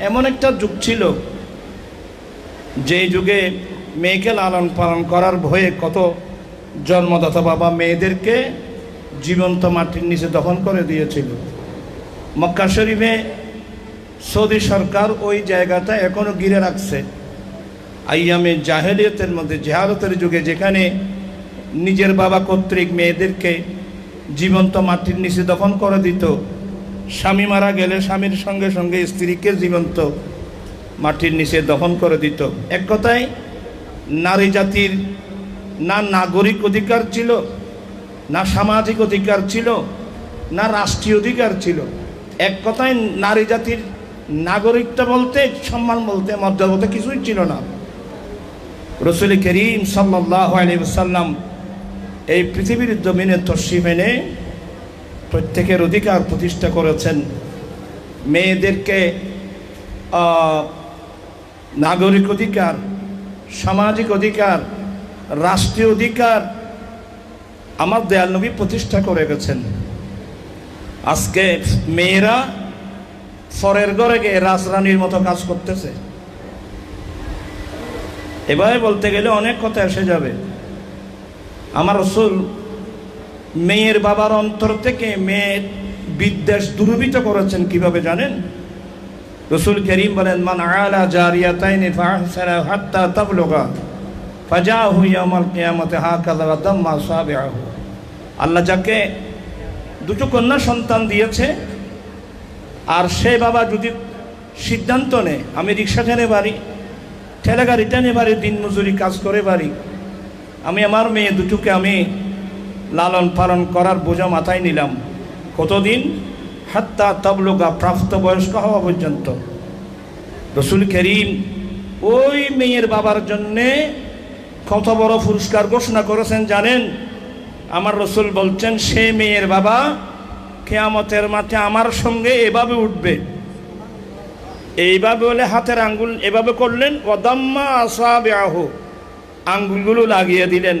এমন একটা যুগ ছিল যে যুগে মেয়েকে লালন পালন করার ভয়ে কত জন্মদাতা বাবা মেয়েদেরকে জীবন্ত মাটির নিচে দখল করে দিয়েছিল। মক্কা শরীফে সৌদি সরকার ওই জায়গাটা এখনও ঘিরে রাখছে। আইয়ামে জাহেলিয়তের মধ্যে জেহারতের যুগে যেখানে নিজের বাবা কর্তৃক মেয়েদেরকে জীবন্ত মাটির নিচে দফন করে দিত স্বামী মারা গেলে স্বামীর সঙ্গে সঙ্গে স্ত্রীকে জীবন্ত মাটির নিচে দফন করে দিত। এক কথায়, নারী জাতির না নাগরিক অধিকার ছিল, না সামাজিক অধিকার ছিল, না রাষ্ট্রীয় অধিকার ছিল। এক কথায়, নারী জাতির নাগরিকটা বলতে, সম্মান বলতে, মর্যাদা বলতে কিছুই ছিল না। রসুল করিম সাল্লাহ আলী সাল্লাম এই পৃথিবীর জমিনে তসিম এনে প্রত্যেকের অধিকার প্রতিষ্ঠা করেছেন। মেয়েদেরকে নাগরিক অধিকার, সামাজিক অধিকার, রাষ্ট্রীয় অধিকার আমার দয়াল নবী প্রতিষ্ঠা করে গেছেন। আজকে মেয়েরা ফরের ঘরে গিয়ে রাজরানীর মতো কাজ করতেছে। এভাবে বলতে গেলে অনেক কথা এসে যাবে। আমার রসুল মেয়ের বাবার অন্তর থেকে মেয়ের বিদ্বেষ দূরীভূত করেছেন কীভাবে জানেন? রসুল করিম বলেন, মান আলা জারিয়াতাইনি ফাহসানা হাত্তা তাবলুগা ফাজাহু ইয়াউমাল কিয়ামতি হাকাযা দাম্মা সাবিহু আল্লাহ যাকে দুটো কন্যা সন্তান দিয়েছে, আর সে বাবা যদি সিদ্ধান্ত নেয়, আমি রিক্সা টেনে বাড়ি ঠেলা গাড়ি টেনে বাড়ি দিন মজুরি কাজ করে বাড়ি, আমি আমার মেয়ে দুটোকে আমি লালন পালন করার বোঝা মাথায় নিলাম। কতদিন? হাত্তা তবলুগা প্রাপ্ত বয়স্ক হওয়া পর্যন্ত। রসুল করিম ওই মেয়ের বাবার জন্যে কত বড় পুরস্কার ঘোষণা করেছেন জানেন? আমার রসুল বলছেন, সে মেয়ের বাবা কেয়ামতের মাঠে আমার সঙ্গে এভাবে উঠবে। এইভাবে বলে হাতের আঙ্গুল এভাবে করলেন অদাম্মা আহ আঙ্গুলগুলো লাগিয়ে দিলেন।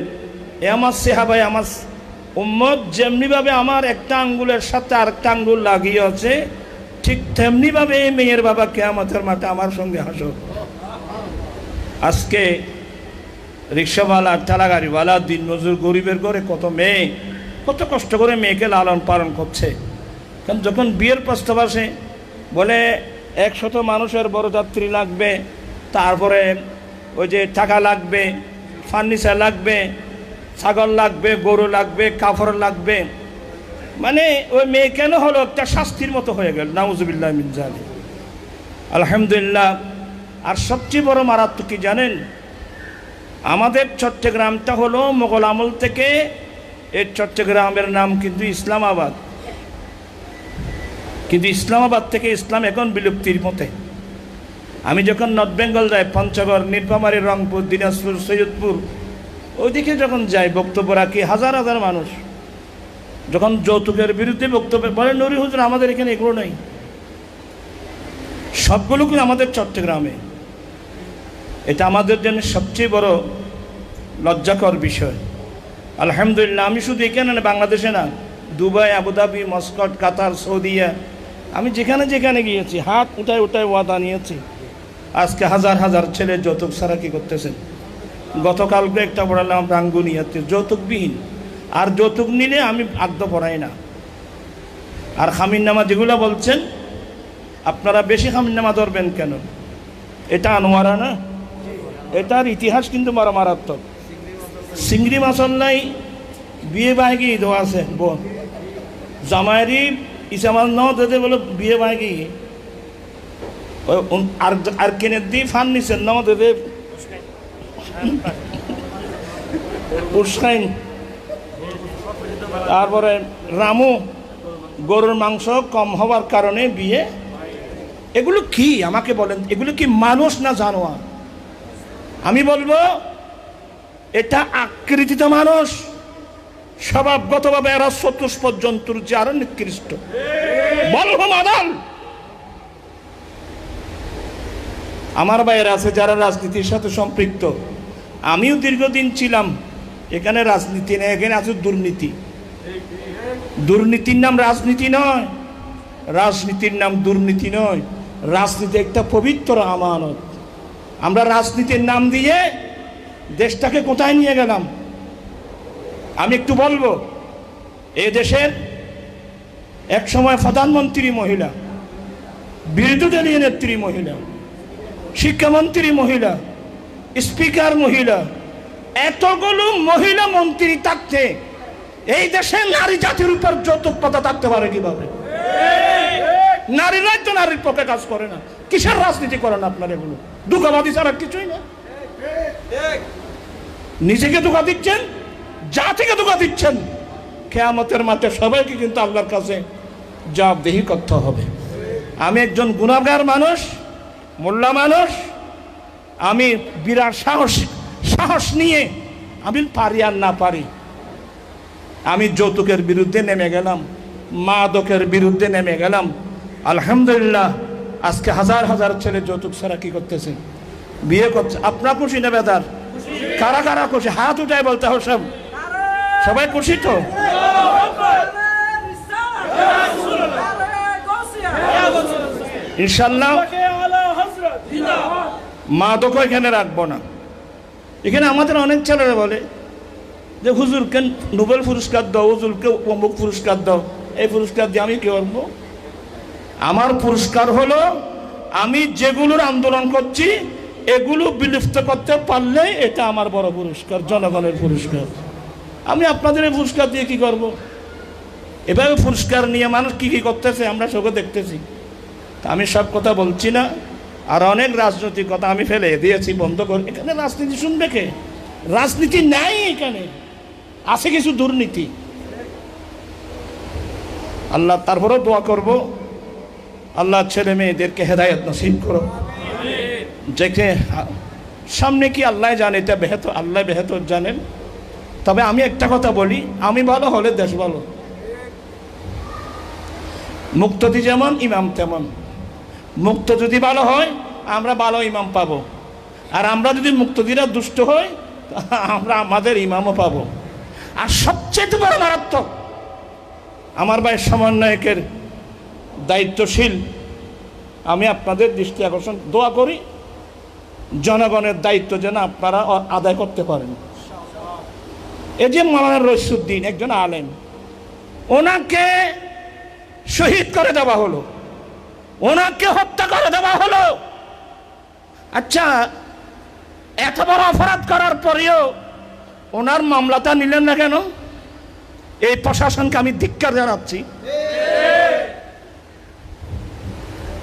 এ আমার সেহাবাই আমার উম্মত যেমনিভাবে আমার একটা আঙ্গুলের সাথে আরেকটা আঙ্গুল লাগিয়ে আছে ঠিক তেমনিভাবে এই মেয়ের বাবা কেয়ামতের মাঠে আমার সঙ্গে হাসো আজকে রিক্সাওয়ালা, ঠেলাগাড়িওয়ালা দিন মজুর গরিবের ঘরে কত মেয়ে, কত কষ্ট করে মেয়েকে লালন পালন করছে। কারণ যখন বিয়ের প্রস্তাব আসে, বলে একশত মানুষের বড় যাত্রী লাগবে, তারপরে ওই যে টাকা লাগবে, ফার্নিচার লাগবে ছাগল লাগবে, গরু লাগবে কাপড় লাগবে। মানে ওই মেয়ে কেন হলো? একটা শাস্তির মতো হয়ে গেল। নাউজুবিল্লাহ মিনজালি আলহামদুলিল্লাহ। আর সবচেয়ে বড় মারাত্মক কি জানেন? আমাদের চট্টগ্রামটা হলো মোগল আমল থেকে এই চট্টগ্রামের নাম কিন্তু ইসলামাবাদ। কিন্তু ইসলামাবাদ থেকে ইসলাম এখন বিলুপ্তির মতে আমি যখন নর্থ বেঙ্গল যাই, পঞ্চগড়, নীলফামারী, রংপুর, দিনাজপুর, সৈয়দপুর ওইদিকে যখন যাই বক্তব্য রাখি, হাজার হাজার মানুষ যখন যৌতুকের বিরুদ্ধে বক্তব্য বলে নুরি হুজুর, আমাদের এখানে এগুলো নেই। সবগুলো কিন্তু আমাদের চট্টগ্রামে? এটা আমাদের জন্য সবচেয়ে বড় লজ্জাকর বিষয়। আলহামদুলিল্লাহ, আমি শুধু এখানে না, বাংলাদেশে না, দুবাই, আবুধাবি, মস্কট, কাতার সৌদিয়া আমি যেখানে যেখানে গিয়েছি, হাত উঠায় উঠায় ওয়াদা নিয়েছি। আজকে হাজার হাজার ছেলে যৌতুক ছাড়া কি করতেছেন? গতকালকে একটা পড়ালাম রাঙ্গুনিয়াতে যৌতুকবিহীন। আর যৌতুক নিলে আমি আদ্য পড়াই না। আর খামিন নামা যেগুলো বলছেন, আপনারা বেশি খামিন নামা ধরবেন কেন? এটা আনোয়ারা না? এটার ইতিহাস কিন্তু মারা মারাত্মক। চিংড়ি মাছর নাই বিয়ে বাহিকি দেওয়া আছে জামাইরি ইসামাল ন দেদে বলে বিয়ে ওই আর আর কেনে দি ফান নিছে ন দেদে উস্কাইন তারপরে রামু, গরুর মাংস কম হওয়ার কারণে বিয়ে। এগুলো কি? আমাকে বলেন। এগুলো কি মানুষ না জানোয়ার? আমি বলব, এটা আকৃতিত মানুষ। স্বভাবগতভাবে এরা চতুষ্পদ জন্তুর যে আরও নিকৃষ্ট। বলব আমার বাইরে আছে যারা রাজনীতির সাথে সম্পৃক্ত। আমিও দীর্ঘদিন ছিলাম এখানে রাজনীতি নেই, এখানে আছে দুর্নীতি। দুর্নীতির নাম রাজনীতি নয়, রাজনীতির নাম দুর্নীতি নয়। রাজনীতি একটা পবিত্র আমানত। আমরা রাজনীতির নাম দিয়ে দেশটাকে কোথায় নিয়ে গেলাম? আমি একটু বলব, এ দেশের এক সময় প্রধানমন্ত্রী মহিলা, বিরোধী দলীয় নেত্রী মহিলা, শিক্ষামন্ত্রী মহিলা স্পিকার মহিলা, এতগুলো মহিলা মন্ত্রী থাকতে এই দেশে নারী জাতির উপর যৌতুক থাকতে পারে কীভাবে? নারীরাই তো নারীর পক্ষে কাজ করে না। কিসের রাজনীতি করেন আপনার এগুলো? দুঃখবাদী ছাড়া কিছুই না। নিজেকে ধোকা দিচ্ছেন, জাতিকে ধোকা দিচ্ছেন। কেয়ামতের মাঠে সবাইকে কিন্তু আল্লাহর কাছে জবাবদেহি করতে হবে। আমি একজন গুণাগার মানুষ, মোল্লা মানুষ আমি বিরাট সাহস সাহস নিয়ে আমি পারি আর না পারি। আমি যৌতুকের বিরুদ্ধে নেমে গেলাম, মাদকের বিরুদ্ধে নেমে গেলাম। আলহামদুলিল্লাহ, আজকে হাজার হাজার ছেলে যৌতুক ছাড়া কি করতেছে? বিয়ে করছে। আপনার খুশি না বেদার? কারা কারা খুশি? হাত উঠায় বলতে হবে সব। সবাই খুশি তো? ইনশাল্লাহ মাদক এখানে রাখব না। এখানে আমাদের অনেক ছেলেরা বলে যে, হুজুরকে নোবেল পুরস্কার দাও, হুজুরকে অমুক পুরস্কার দাও, এই পুরস্কার দিয়ে আমি কি করব? আমার পুরস্কার হলো, আমি যেগুলোর আন্দোলন করছি, এগুলো বিলুপ্ত করতে পারলে এটা আমার বড় পুরস্কার, জনগণের পুরস্কার। আমি আপনাদের এই পুরস্কার দিয়ে কি করব। এভাবে পুরস্কার নিয়ে মানুষ কি কি করতেছে আমরা সবকে দেখতেছি। আমি সব কথা বলছি না। আর অনেক রাজনৈতিক কথা আমি ফেলে দিয়েছি, বন্ধ করে এখানে রাজনীতি শুনবে কে? রাজনীতি নাই এখানে। আছে কিছু দুর্নীতি। আল্লাহ তারপরেও দোয়া করব আল্লাহ ছেলে মেয়েদেরকে হেদায়ত নসিব করো। যেকে সামনে কি আল্লাহ জানে, এটা বেহত, আল্লাহ বেহতর জানেন। তবে আমি একটা কথা বলি, আমি ভালো হলে দেশ ভালো। মুক্তদি যেমন, ইমাম তেমন। মুক্ত যদি ভালো হয়, আমরা ভালো ইমাম পাবো। আর আমরা যদি মুক্তদিরা দুষ্ট হই, আমরা আমাদের ইমামও পাবো। আর সবচেয়ে বড় মারাত্মক, আমার ভাই সমন্বয়কের দায়িত্বশীল, আমি আপনাদের দৃষ্টি আকর্ষণ, দোয়া করি, জনগণের দায়িত্ব যেন আপনারা আদায় করতে পারেন। এই যে মাওলানা রইসুদ্দিন একজন আলেম, ওনাকে শহীদ করে দেওয়া হলো। ওনাকে হত্যা করে দেওয়া হলো। আচ্ছা এত বড় অপরাধ করার পরেও ওনার মামলাটা নিলেন না কেন? এই প্রশাসনকে আমি ধিক্কার জানাচ্ছি।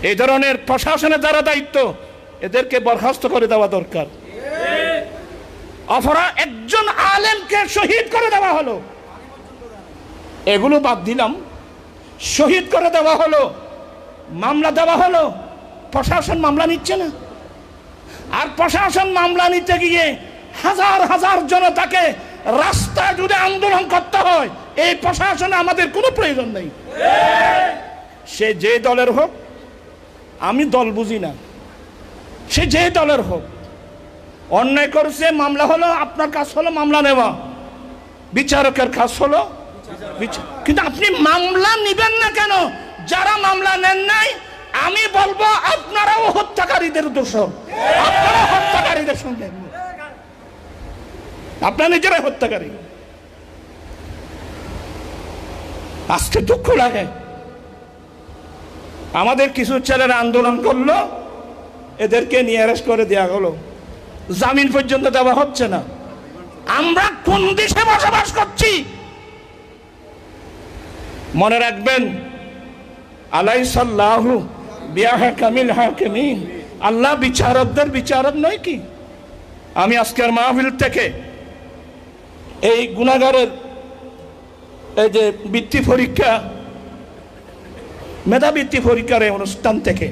এই ধরনের প্রশাসনের দ্বারা দায়িত্ব, এদেরকে বরখাস্ত করে দেওয়া দরকার। অপরা একজন আলেমকে শহীদ করে দেওয়া হলো। এগুলো বাদ দিলাম। শহীদ করে দেওয়া হলো। মামলা দেওয়া হলো, প্রশাসন মামলা নিচ্ছে না। আর প্রশাসন মামলা নিতে গিয়ে হাজার হাজার জনতাকে রাস্তায় জুড়ে আন্দোলন করতে হয়, এই প্রশাসনে আমাদের কোনো প্রয়োজন নেই। সে যে দলের হোক, আমি দল বুঝি না। সে যে দলের হোক, অন্যায় করছে, মামলা হলো, আপনার কাজ হলো মামলা নেওয়া। বিচারকের কাজ হলো কিন্তু আপনি মামলা নিবেন না কেন? যারা মামলা নেন নাই, আমি বলব আপনারাও হত্যাকারীদের দোষ আপনারা হত্যাকারীদের সঙ্গে আপনার নিজেরাই হত্যাকারী। আজকে দুঃখ লাগে। আমাদের কিছু ছেলেরা আন্দোলন করল, এদেরকে নিয়ে অ্যারেস্ট করে দেওয়া হলো। জামিন পর্যন্ত দেওয়া হচ্ছে না। আমরা কোন দেশে বসবাস করছি? মনে রাখবেন আলাই সাল্লাহু কামিল হাকিমিন। আল্লাহ বিচারকদের বিচারক নয় কি? আমি আজকের মাহফিল থেকে এই গুণাগারের এই যে বৃত্তি পরীক্ষা মেধাবৃত্তি পরীক্ষার এই অনুষ্ঠান থেকে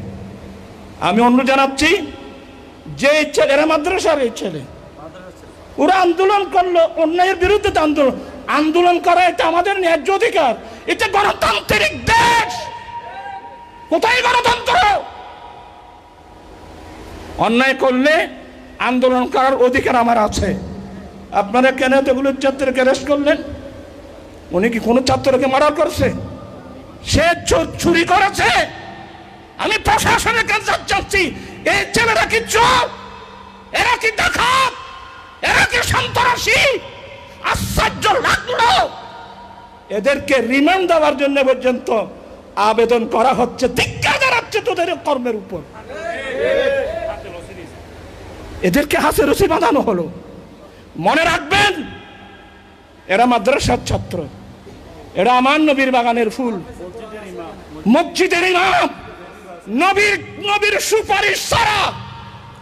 আমি অন্য জানাচ্ছি, যে ছেলে, এরা মাদ্রাসার এই ছেলে, ওরা আন্দোলন করল, অন্যায়ের বিরুদ্ধে আন্দোলন আন্দোলন করা এটা আমাদের ন্যায্য অধিকার, এটা গণতান্ত্রিক দেশ। কোথায় গণতন্ত্র? অন্যায় করলে আন্দোলন করার অধিকার আমার আছে। আপনারা কেন এতগুলো ছাত্রকে অ্যারেস্ট করলেন? উনি কি কোনো ছাত্রকে মার্ডার করছে? সে চুরি করেছে? আমি প্রশাসনের কাছে চাচ্ছি এই ছেলেরা কি চোর? এরা কি ডাকাত? এরা কি সন্ত্রাসী? আশ্চর্য লাগল। এদেরকে রিমান্ড দেওয়ার জন্য পর্যন্ত আবেদন করা হচ্ছে ধিক্কার জানাচ্ছে তোদের কর্মের উপর। এদেরকে হাসে রসি বাঁধানো হলো। মনে রাখবেন, এরা মাদ্রাসার ছাত্র। এরা আমার নবীর বাগানের ফুল। মসজিদের ইমাম। নবীর নবীর সুপারিশ ছাড়া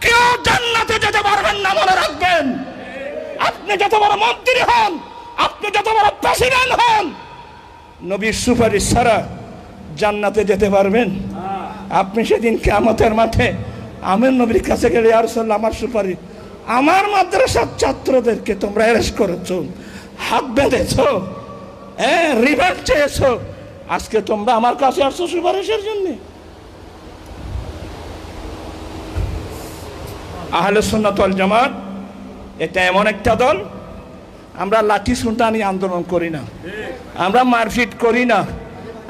কেউ জান্নাতে যেতে পারবেন না, মনে রাখবেন। আপনি যত বড় মন্ত্রী হন, আপনি যত বড় প্রেসিডেন্ট হন, নবীর সুপারিশ ছাড়া জান্নাতে যেতে পারবেন। আপনি সেদিন কেমতের মাঠে আমের নবীর কাছে গেলে আর আমার সুপারিশ। আমার মাদ্রাসার ছাত্রদেরকে তোমরা অ্যারেস্ট করেছ হাত বেঁধেছ হ্যাঁ রিভার্ট চেয়েছো। আজকে তোমরা আমার কাছে আসছো সুপারিশের জন্য। আহলে সুন্নাতল জামাত এটা এমন একটা দল আমরা লাঠি নিয়ে আন্দোলন করি না। আমরা মারপিট করি না।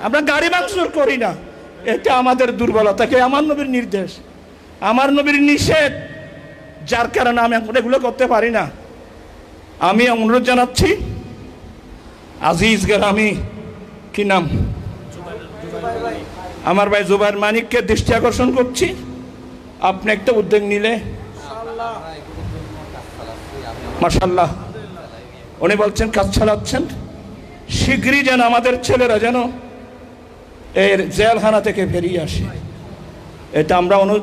আমরা গাড়ি ভাঙচুর করি না। এটা আমাদের দুর্বলতা। দুর্বলতাকে আমার নবীর নির্দেশ? আমার নবীর নিষেধ, যার কারণে আমি এগুলো করতে পারি না। আমি অনুরোধ জানাচ্ছি, আজিজ গ্রামী, কি নাম? আমার ভাই জুবাইর মানিককে দৃষ্টি আকর্ষণ করছি। আপনি একটা উদ্যোগ নিলে। মাসাল্লাহ উনি বলছেন, কাজ চালাচ্ছেন। শীঘ্রই যেন আমাদের ছেলেরা যেন এর জেলখানা থেকে বেরিয়ে আসে। এটা আমরা অনু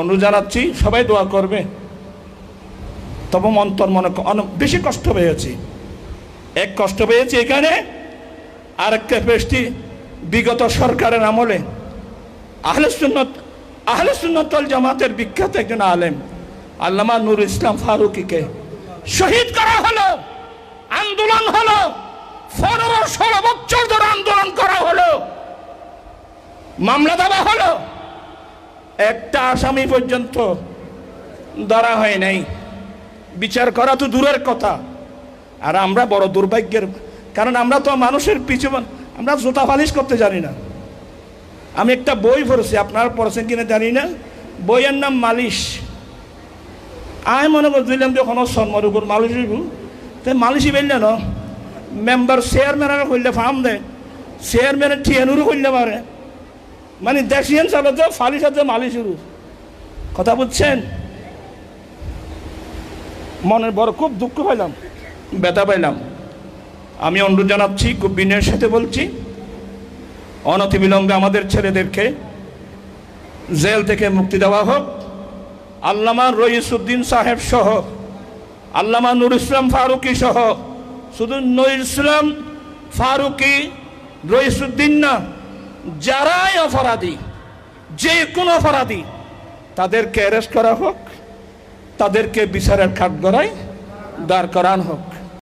অনু জানাচ্ছি, সবাই দোয়া করবে। তবে মন্তর মনে বেশি কষ্ট পেয়েছি। এক কষ্ট পেয়েছি এখানে, আর একটা পেশটি বিগত সরকারের আমলে। আহলে সুন্নত, আহলে সুন্নতল জামাতের বিখ্যাত একজন আলেম, আল্লামা নুর ইসলাম ফারুকিকে শহীদ করা হলো, আন্দোলন হলো। পনেরো ষোলো বছর ধরে আন্দোলন করা মামলা দেওয়া হলো। একটা আসামি পর্যন্ত ধরা হয় নাই। বিচার করা তো দূরের কথা। আর আমরা বড় দুর্ভাগ্যের, কারণ আমরা তো মানুষের পিছু আমরা জুতা ফালিশ করতে জানি না। আমি একটা বই পড়েছি, আপনারা পড়েছেন কিনা জানি না। বইয়ের নাম মালিশ। আমি মনে করছিলাম যে কোনো সন্মরুগুর মালিশ তাই মালিশই বেললে ন মেম্বার চেয়ারম্যানের করলে ফার্ম দে চেয়ারম্যানের ঠিয়ানুরও করলে পারে। মানে দেশিয়ান চালাতে ফালিশ মালি শুরু। কথা বুঝছেন? মনের বড় খুব দুঃখ পাইলাম। ব্যথা পাইলাম। আমি অনুরোধ জানাচ্ছি, খুব বিনয়ের সাথে বলছি, অনতিবিলম্বে আমাদের ছেলেদেরকে জেল থেকে মুক্তি দেওয়া হোক। আল্লামা রইসুদ্দিন সাহেব সহ, আল্লামা নুর ইসলাম ফারুকি সহ, শুধু নুর ইসলাম ফারুকি রইসুদ্দিন না যারাই অপরাধী, যে কোনো অপরাধী, তাদেরকে অ্যারেস্ট করা হোক, তাদেরকে বিচারের খাট গড়ায় দাঁড় করান হোক।